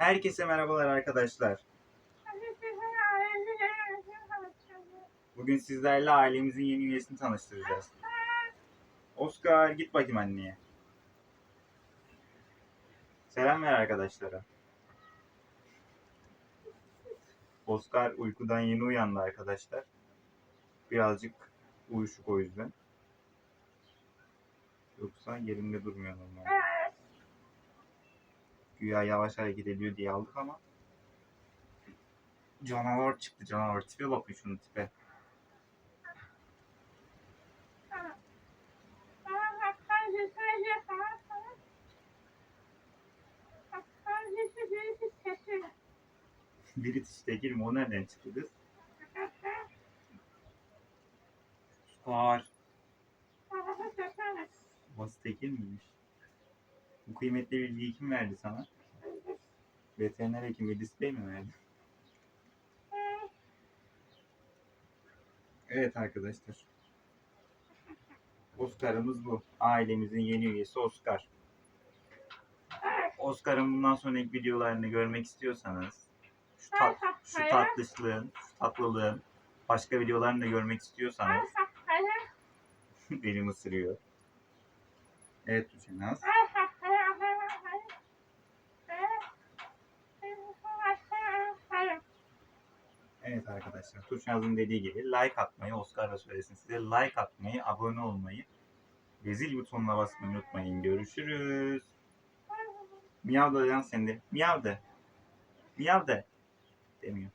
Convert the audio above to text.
Herkese merhabalar arkadaşlar. Bugün sizlerle ailemizin yeni üyesini tanıştıracağız. Oscar git bakayım anneye. Selam ver arkadaşlara. Oscar uykudan yeni uyandı arkadaşlar. Birazcık uyuşuk o yüzden. Yoksa yerinde durmuyor normalde. Güya yavaş hareket ediyor diye aldık ama canavar çıktı canavar. Tipe bakın şunun tipe. Biri işte girme o nereden çıktı kız? Oscar. Babası tekil miymiş? Bu kıymetli bilgiyi kim verdi sana? Veteriner hekim Edis Bey mi verdi? Evet arkadaşlar. Oscar'ımız bu. Ailemizin yeni üyesi Oscar. Oscar'ın bundan sonraki videolarını görmek istiyorsanız şu, tat, şu tatlışlığın, şu tatlılığın başka videolarını da görmek istiyorsanız benim ısırıyor. Evet Tuğçenaz. Evet arkadaşlar Tuğçenaz'ın dediği gibi like atmayı, Oscar da söylesin size like atmayı, abone olmayı ve zil butonuna basmayı unutmayın. Görüşürüz. Miyav da lan sen de. Miyav de. Miyav de. Demiyor.